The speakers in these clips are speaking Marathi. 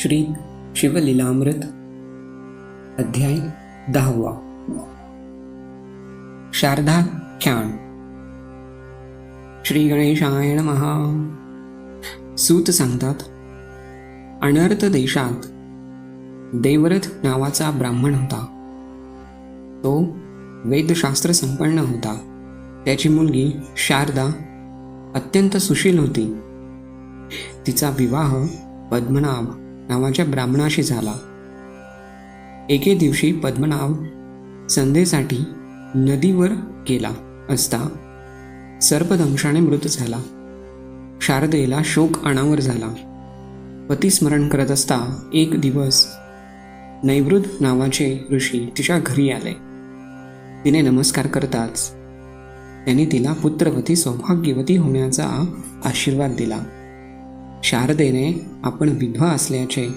श्री शिवलीलामृत अध्याय दहावा. शारदा ख्याण श्री गणेशायण महा सूत सांगतात अनर्थ देशात देवरथ नावाचा ब्राह्मण होता. तो वेदशास्त्र संपन्न होता. त्याची मुलगी शारदा अत्यंत सुशील होती. तिचा विवाह पद्मनाभ नावाच्या ब्राह्मणाशी झाला. एके दिवशी पद्मनाभ संध्येसाठी नदीवर गेला असता सर्पदंशाने मृत झाला. शारदेला शोक अनावर झाला. पतिस्मरण करत असता एक दिवस नैवृद नावाचे ऋषी तिच्या घरी आले. तिने नमस्कार करताच त्यांनी तिला पुत्रवती सौभाग्यवती होण्याचा आशीर्वाद दिला. शारदेने आपण विधवा असल्याचे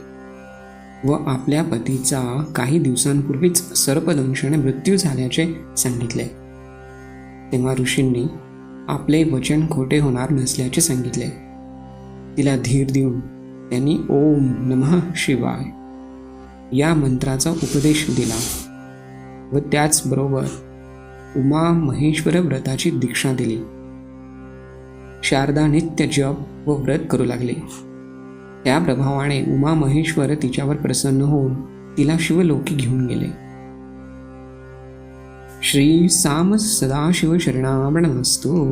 व आपल्या पतीचा काही दिवसांपूर्वीच सर्पदंशाने मृत्यू झाल्याचे सांगितले. तेव्हा ऋषींनी आपले वचन खोटे होणार नसल्याचे सांगितले. तिला धीर देऊन त्यांनी ओम नमः शिवाय या मंत्राचा उपदेश दिला व त्याचबरोबर उमा महेश्वर व्रताची दीक्षा दिली. शारदा नित्य जप व व्रत करू लागली. त्या प्रभावाने उमा महेश्वर तिच्यावर प्रसन्न होऊन तिला शिवलोकी घेऊन गेले. श्री साम सदाशिव शरणावणमस्तू